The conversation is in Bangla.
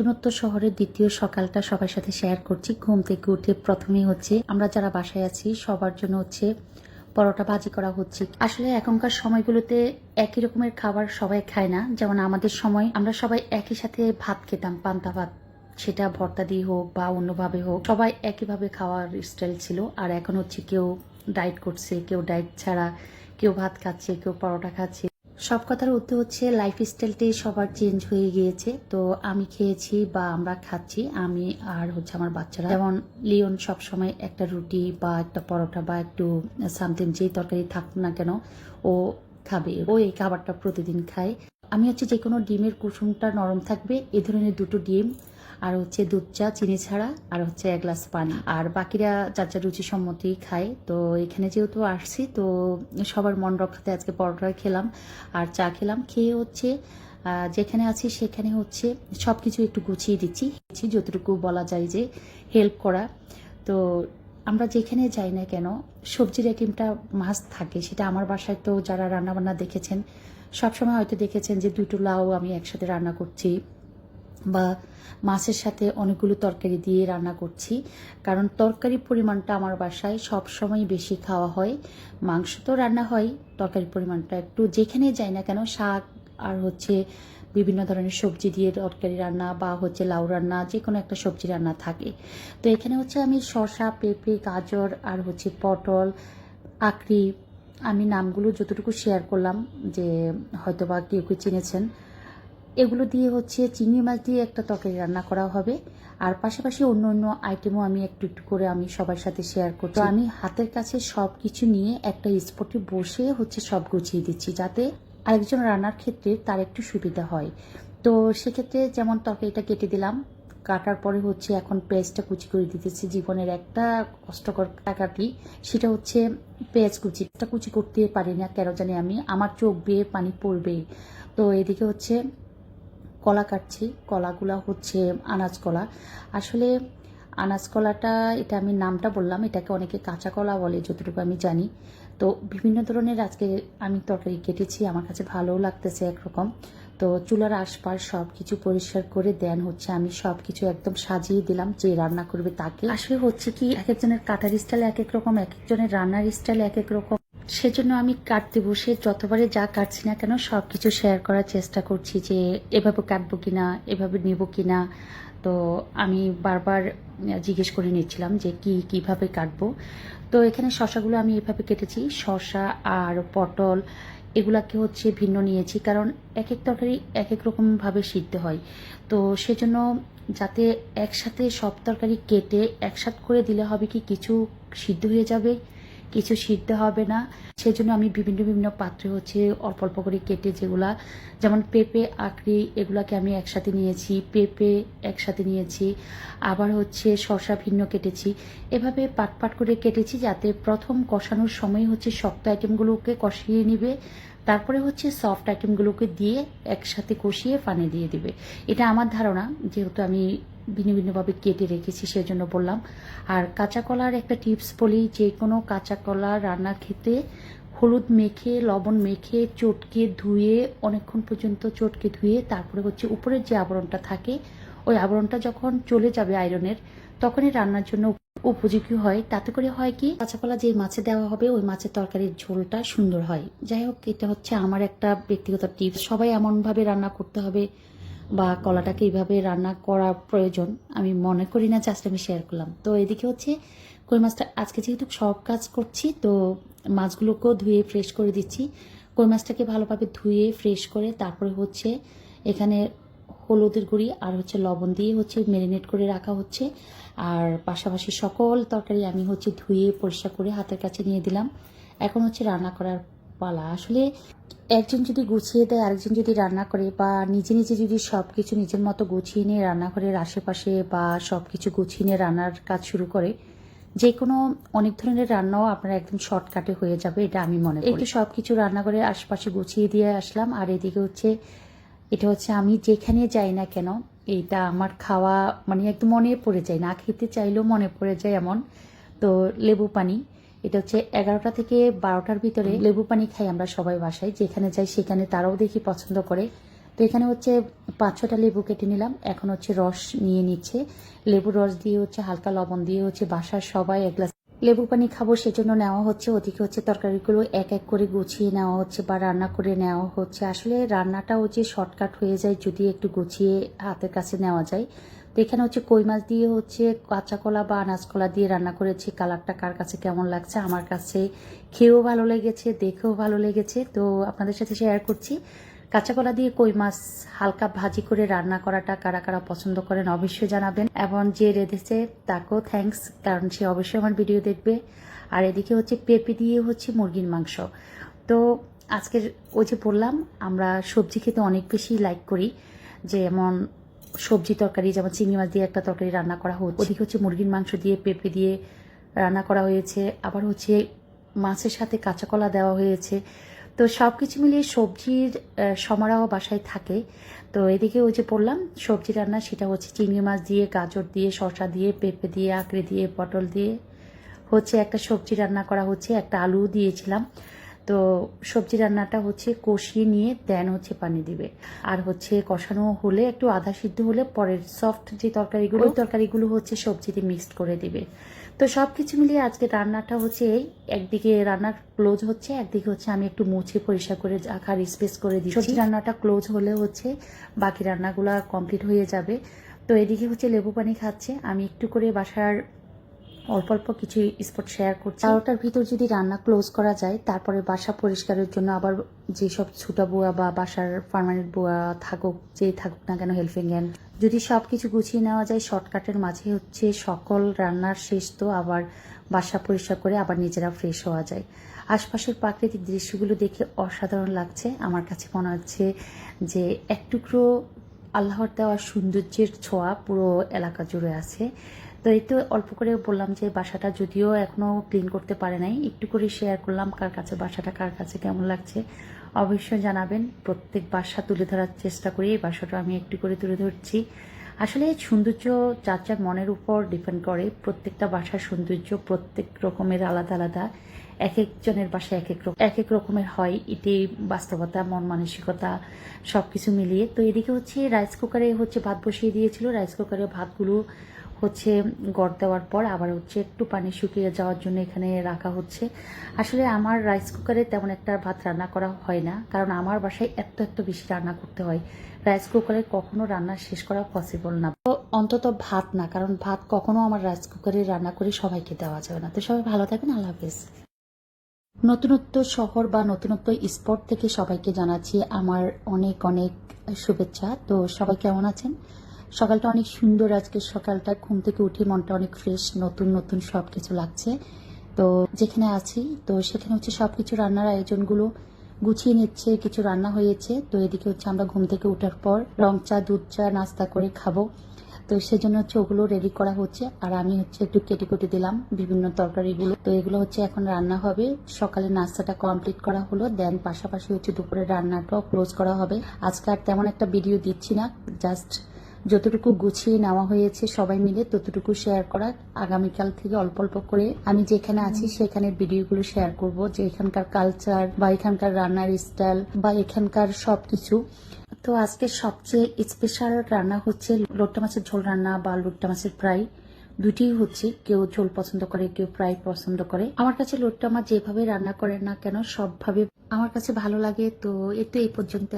নতুনত্ব শহরের দ্বিতীয় সকালটা সবার সাথে শেয়ার করছি। ঘুম থেকে উঠে প্রথমেই হচ্ছে আমরা যারা বাসায় আছি, সবার জন্য হচ্ছে পরোটা ভাজি করা হচ্ছে। আসলে এখনকার সময়গুলোতে একই রকমের খাবার সবাই খায় না। যেমন আমাদের সময় আমরা সবাই একই সাথে ভাত খেতাম, পান্তা ভাত। সেটা ভর্তা দিয়ে হোক বা অন্যভাবে হোক, সবাই একইভাবে খাওয়ার স্টাইল ছিল। আর এখন হচ্ছে কেউ ডায়েট করছে, কেউ ডায়েট ছাড়া, কেউ ভাত খাচ্ছে, কেউ পরোটা খাচ্ছে। সব কথার উত্তর হচ্ছে লাইফ স্টাইলটাই সবার চেঞ্জ হয়ে গিয়েছে। তো আমি খেয়েছি বা আমরা খাচ্ছি, আমি আর হচ্ছে আমার বাচ্চারা। যেমন লিওন সবসময় একটা রুটি বা একটা পরোটা বা একটু সামথিং যেই তরকারি থাকুক না কেন, ও খাবে। ও এই খাবারটা প্রতিদিন খায়। আমি হচ্ছে যে কোনো ডিমের কুসুমটা নরম থাকবে, এ ধরনের দুটো ডিম আর হচ্ছে দুধ চা, চিনি ছাড়া, আর হচ্ছে এক গ্লাস পানি। আর বাকিরা যার যার রুচি সম্মতি খায়। তো এখানে যেহেতু আসছি, তো সবার মন রক্ষাতে আজকে পরোটা খেলাম আর চা খেলাম। খেয়ে হচ্ছে যেখানে আছি সেখানে হচ্ছে সব কিছু একটু গুছিয়ে দিচ্ছি। যতটুকু বলা যায় যে হেল্প করা। তো আমরা যেখানে যাই না কেন, সবজির আইটেমটা মাছ থাকে। সেটা আমার বাসায় তো যারা রান্নাবান্না দেখেছেন, সবসময় হয়তো দেখেছেন যে দুটো লাউ আমি একসাথে রান্না করছি। বা মাছের সাথে অনেকগুলো তরকারি দিয়ে রান্না করছি। কারণ তরকারির পরিমাণটা আমার বাসায় সব সময় বেশি খাওয়া হয়। মাংস তো রান্না হয় তরকারির পরিমাণটা একটু যেখানে যাই না কেন শাক আর হচ্ছে বিভিন্ন ধরনের সবজি দিয়ে তরকারি রান্না বা হচ্ছে লাউ রান্না যে কোনো একটা সবজি রান্না থাকে। তো এখানে হচ্ছে আমি শসা, পেঁপে, গাজর আর হচ্ছে পটল আকরি আমি নামগুলো যতটুকু শেয়ার করলাম যে হয়তো বা কেউ কেউ চিনেছেন। এগুলো দিয়ে হচ্ছে চিংড়ি মাছ দিয়ে একটা তরকারি রান্না করা হবে। আর পাশাপাশি অন্য অন্য আইটেমও আমি একটু একটু করে আমি সবার সাথে শেয়ার করছি। তো আমি হাতের কাছে সব কিছু নিয়ে একটা স্পটে বসে হচ্ছে সব গুছিয়ে দিচ্ছি যাতে আরেকজন রান্নার ক্ষেত্রে তার একটু সুবিধা হয়। তো সেক্ষেত্রে যেমন তরকারিটা কেটে দিলাম কাটার পরে হচ্ছে এখন পেঁয়াজটা কুচি করে দিতেছি। জীবনের একটা কষ্টকর টাকাটি সেটা হচ্ছে পেঁয়াজ কুচিটা কুচি করতে পারি না কেন জানি আমি? আমার চোখ বেয়ে পানি পড়বে। তো এদিকে হচ্ছে কলা কাটছি, কলাগুলা হচ্ছে আনাজ কলা। আসলে আনাজ কলাটা, এটা আমি নামটা বললাম, এটাকে অনেকে কাঁচা কলা বলে, যতটুকু আমি জানি। তো বিভিন্ন ধরনের আজকে আমি তরকারি কেটেছি, আমার কাছে ভালোও লাগতেছে একরকম। তো চুলার আশপাশ সব কিছু পরিষ্কার করে দেন, হচ্ছে আমি সব কিছু একদম সাজিয়ে দিলাম, যে রান্না করবে তাকে। আসলে হচ্ছে কি, এক একজনের কাটার স্টাইল এক এক রকম, এক একজনের রান্নার স্টাইল এক এক রকম। সেজন্য আমি কাটতে বসে যতবারে যা কাটছি না কেন সব কিছু শেয়ার করার চেষ্টা করছি যে এভাবে কাটবো কিনা, এভাবে নেব কিনা। তো আমি বারবার জিজ্ঞেস করে নিচ্ছিলাম যে কি, কীভাবে কাটবো। তো এখানে শশাগুলো আমি এভাবে কেটেছি। শশা আর পটল এগুলাকে হচ্ছে ভিন্ন নিয়েছি কারণ এক এক তরকারি এক এক রকমভাবে সিদ্ধ হয়। তো সেজন্য যাতে একসাথে সব তরকারি কেটে একসাথ করে দিলে হবে কি কিছু সিদ্ধ হয়ে যাবে? কিছু সিদ্ধ হবে না। সেজন্য আমি বিভিন্ন বিভিন্ন পাত্রে হচ্ছে অল্প অল্প করে কেটে যেগুলা, যেমন পেঁপে আঁকড়ি এগুলাকে আমি একসাথে নিয়েছি, পেঁপে একসাথে নিয়েছি, আবার হচ্ছে শসা ভিন্ন কেটেছি। এভাবে পাট পাট করে কেটেছি যাতে প্রথম কষানোর সময় হচ্ছে শক্ত আইটেমগুলোকে কষিয়ে নিবে, তারপরে হচ্ছে সফট আইটেমগুলোকে দিয়ে একসাথে কষিয়ে পানি দিয়ে দিবে। এটা আমার ধারণা, যেহেতু আমি ভিন্ন ভিন্নভাবে কেটে রেখেছি, সেজন্য বললাম। আর কাঁচা কলার একটা টিপস বলি, যে কোনো কাঁচা কলা রান্নার ক্ষেত্রে হলুদ মেখে, লবণ মেখে, চটকে ধুয়ে, অনেকক্ষণ পর্যন্ত চটকে ধুয়ে, তারপরে হচ্ছে উপরের যে আবরণটা থাকে, ওই আবরণটা যখন চলে যাবে আয়রনের, তখনই রান্নার জন্য উপযোগী হয়। তাতে করে হয় কি, কাঁচা কলা যে মাছে দেওয়া হবে, ওই মাছের তরকারির ঝোলটা সুন্দর হয়। যাই হোক, এটা হচ্ছে আমার একটা ব্যক্তিগত টিপস। সবাই এমনভাবে রান্না করতে হবে বা কলাটাকে এইভাবে রান্না করা প্রয়োজন, আমি মনে করি না জাস্ট আমি শেয়ার করলাম। তো এদিকে হচ্ছে, কই মাছটা, আজকে যেহেতু সব কাজ করছি, তো মাছগুলোকেও ধুয়ে ফ্রেশ করে দিচ্ছি। কই মাছটাকে ভালোভাবে ধুয়ে ফ্রেশ করে তারপরে হচ্ছে এখানে হলুদের গুঁড়ি আর হচ্ছে লবণ দিয়ে হচ্ছে ম্যারিনেট করে রাখা হচ্ছে। আর পাশাপাশি সকল তরকারি আমি হচ্ছে ধুয়ে পরিষ্কার করে হাতের কাছে নিয়ে দিলাম। এখন হচ্ছে রান্না করার পালা। আসলে একজন যদি গুছিয়ে দেয়, আরেকজন যদি রান্না করে বা নিজে নিজে যদি সব কিছু নিজের মতো গুছিয়ে নিয়ে রান্নাঘরের আশেপাশে বা সব কিছু গুছিয়ে নিয়ে রান্নার কাজ শুরু করে যে কোনো অনেক ধরনের রান্নাও আপনার একদম শর্টকাটে হয়ে যাবে, এটা আমি মনে করি। সব কিছু রান্নাঘরের আশপাশে গুছিয়ে দিয়ে আসলাম, আর এদিকে হচ্ছে, এটা হচ্ছে আমি যেখানে যাই না কেন, এইটা আমার খাওয়া মানে একদম মনে পড়ে যায় না। খেতে চাইলেও মনে পড়ে যায় এমন। তো লেবু পানি এটা হচ্ছে এগারোটা থেকে বারোটার ভিতরে লেবু পানি খাই আমরা সবাই বাসায়। যেখানে যাই সেখানে তারাও দেখি পছন্দ করে। তো এখানে হচ্ছে পাঁচ ছটা লেবু কেটে নিলাম। এখন হচ্ছে রস নিয়ে নিচ্ছে। লেবুর রস দিয়ে হচ্ছে হালকা লবণ দিয়ে হচ্ছে বাসার সবাই এক গ্লাস লেবু পানি খাব সেজন্য নেওয়া হচ্ছে। ওদিকে হচ্ছে তরকারিগুলো এক এক করে গুছিয়ে নেওয়া হচ্ছে বা রান্না করে নেওয়া হচ্ছে। আসলে রান্নাটা হচ্ছে শর্টকাট হয়ে যায় যদি একটু গুছিয়ে হাতের কাছে নেওয়া যায়। এখানে হচ্ছে কই মাছ দিয়ে হচ্ছে কাঁচা কলা বা আনাজ কলা দিয়ে রান্না করেছি। কালারটা কার কাছে কেমন লাগছে? আমার কাছে খেয়েও ভালো লেগেছে, দেখেও ভালো লেগেছে। তো আপনাদের সাথে শেয়ার করছি। কাঁচা কলা দিয়ে কই মাছ হালকা ভাজি করে রান্না করাটা কারা কারা পছন্দ করেন অবশ্যই জানাবেন। এবং যে রেঁধেছে তাকেও থ্যাঙ্কস কারণ সে অবশ্যই আমার ভিডিও দেখবে। আর এদিকে হচ্ছে পেঁপে দিয়ে হচ্ছে মুরগির মাংস। তো আজকের ওই যে বললাম, আমরা সবজি খেতে অনেক বেশি লাইক করি। যেমন সবজি তরকারি, যেমন চিংড়ি মাছ দিয়ে একটা তরকারি রান্না করা হচ্ছে। ওদিকে হচ্ছে মুরগির মাংস দিয়ে পেঁপে দিয়ে রান্না করা হয়েছে। আবার হচ্ছে মাছের সাথে কাঁচা কলা দেওয়া হয়েছে। তো সব কিছু মিলিয়ে সবজির সমারোহ বাসায় থাকে। তো এদিকে ওই যে বললাম, সবজি রান্না, সেটা হচ্ছে চিংড়ি মাছ দিয়ে, গাজর দিয়ে, শসা দিয়ে, পেঁপে দিয়ে, আঁকড়ে দিয়ে, পটল দিয়ে হচ্ছে একটা সবজি রান্না করা হচ্ছে। একটা আলু দিয়েছিলাম। তো সবজি রান্নাটা হচ্ছে কষিয়ে নিয়ে দেন হচ্ছে পানি দিবে। আর হচ্ছে কষানো হলে একটু আধা সিদ্ধ হলে পরের সফট যে তরকারিগুলো ওই তরকারিগুলো হচ্ছে সবজিতে মিক্সড করে দিবে। তো সব কিছু মিলিয়ে আজকে রান্নাটা হচ্ছে এই একদিকে রান্নার ক্লোজ হচ্ছে একদিকে হচ্ছে আমি একটু মুছে পরিষ্কার করে রাখার স্পেস করে দিচ্ছি। সবজি রান্নাটা ক্লোজ হলে হচ্ছে বাকি রান্নাগুলো কমপ্লিট হয়ে যাবে। তো এদিকে হচ্ছে লেবু পানি খাচ্ছে আমি একটু করে বাসার অল্প অল্প কিছু স্পট শেয়ার করছি। বারোটার ভিতর যদি রান্না ক্লোজ করা যায়, তারপরে বাসা পরিষ্কারের জন্য আবার যেসব ছোটা বুয়া বা বাসার পার্মানেন্ট বুয়া থাকুক যেই থাকুক না কেন হেল্পিং হ্যান্ড যদি সব কিছু গুছিয়ে নেওয়া যায় শর্টকাটের মাঝে হচ্ছে সকল রান্নার শেষ তো আবার বাসা পরিষ্কার করে আবার নিজেরা ফ্রেশ হওয়া যায়। আশপাশের প্রাকৃতিক দৃশ্যগুলো দেখে অসাধারণ লাগছে। আমার কাছে মনে হচ্ছে যে এক টুকরো আল্লাহর দেওয়া সৌন্দর্যের ছোঁয়া পুরো এলাকা জুড়ে আছে। তো এই তো অল্প করে বললাম যে বাসাটা যদিও এখনও ক্লিন করতে পারে নাই, একটু করে শেয়ার করলাম কার কাছে, বাসাটা কার কাছে কেমন লাগছে। অবশ্যই জানাবেন, প্রত্যেক বাসা তুলে ধরার চেষ্টা করি, এই বাসাটা আমি একটু করে তুলে ধরছি। আসলে সৌন্দর্য যার যার মনের উপর ডিপেন্ড করে, প্রত্যেকটা বাসার সৌন্দর্য প্রত্যেক রকমের আলাদা আলাদা, এক একজনের বাসায় এক এক এক এক রকমের হয়, এটি বাস্তবতা, মন মানসিকতা সব কিছু মিলিয়ে। তো এদিকে হচ্ছে রাইস কুকারে হচ্ছে ভাত বসিয়ে দিয়েছিল রাইস কুকারে ভাতগুলো হচ্ছে গড় দেওয়ার পর আবার হচ্ছে একটু পানি শুকিয়ে যাওয়ার জন্য এখানে রাখা হচ্ছে। আসলে আমার রাইস কুকারে তেমন একটা ভাত রান্না করা হয় না, কারণ আমার বাসায় এত এত বেশি রান্না করতে হয়। রাইস কুকারে কখনো রান্না শেষ করা পসিবল না। তো অন্তত ভাত না, কারণ ভাত কখনো আমার রাইস কুকারে রান্না করে সবাইকে দেওয়া যাবে না। তো সবাই ভালো থাকবেন, আল্লাহ হাফিজ। নতুনত্ব শহর বা নতুনত্ব স্পট থেকে সবাইকে জানাচ্ছি আমার অনেক অনেক শুভেচ্ছা। তো সবাই কেমন আছেন? সকালটা অনেক সুন্দর আজকে সকালটা। ঘুম থেকে উঠে মনটা অনেক ফ্রেশ নতুন নতুন সব কিছু লাগছে। তো যেখানে আছি, তো সেখানে হচ্ছে সব কিছু রান্নার আয়োজনগুলো গুছিয়ে নিচ্ছে, কিছু রান্না হয়েছে। তো এদিকে হচ্ছে আমরা ঘুম থেকে ওঠার পর রং চা, দুধ চা, নাস্তা করে খাব। তো সেজন্য হচ্ছে ওগুলো রেডি করা হচ্ছে। আর আমি হচ্ছে একটু কেটে কেটে দিলাম বিভিন্ন তরকারিগুলো। তো এগুলো হচ্ছে এখন রান্না হবে। সকালে নাস্তাটা কমপ্লিট করা হলো। দেন পাশাপাশি হচ্ছে দুপুরে রান্নাটাও ক্লোজ করা হবে। আজকে আর তেমন একটা ভিডিও দিচ্ছি না। জাস্ট যতটুকু গুছিয়ে নেওয়া হয়েছে সবাই মিলে ততটুকু শেয়ার করা। আগামীকাল থেকে অল্প অল্প করে আমি যেখানে আছি সেখানের ভিডিওগুলো শেয়ার করব, যে এখানকার কালচার বা এখানকার রান্নার স্টাইল বা এখানকার সবকিছু। তো আজকে সবচেয়ে স্পেশাল রান্না হচ্ছে লোট্টা মাছের ঝোল রান্না বা লোট্টা মাছের ফ্রাই দুটিই হচ্ছে, কেউ ঝোল পছন্দ করে, কেউ ফ্রাই পছন্দ করে। আমার কাছে লোট্টা মাছ যেভাবে রান্না করে না কেন, সবভাবে আমার কাছে ভালো লাগে। তো এতো এই পর্যন্ত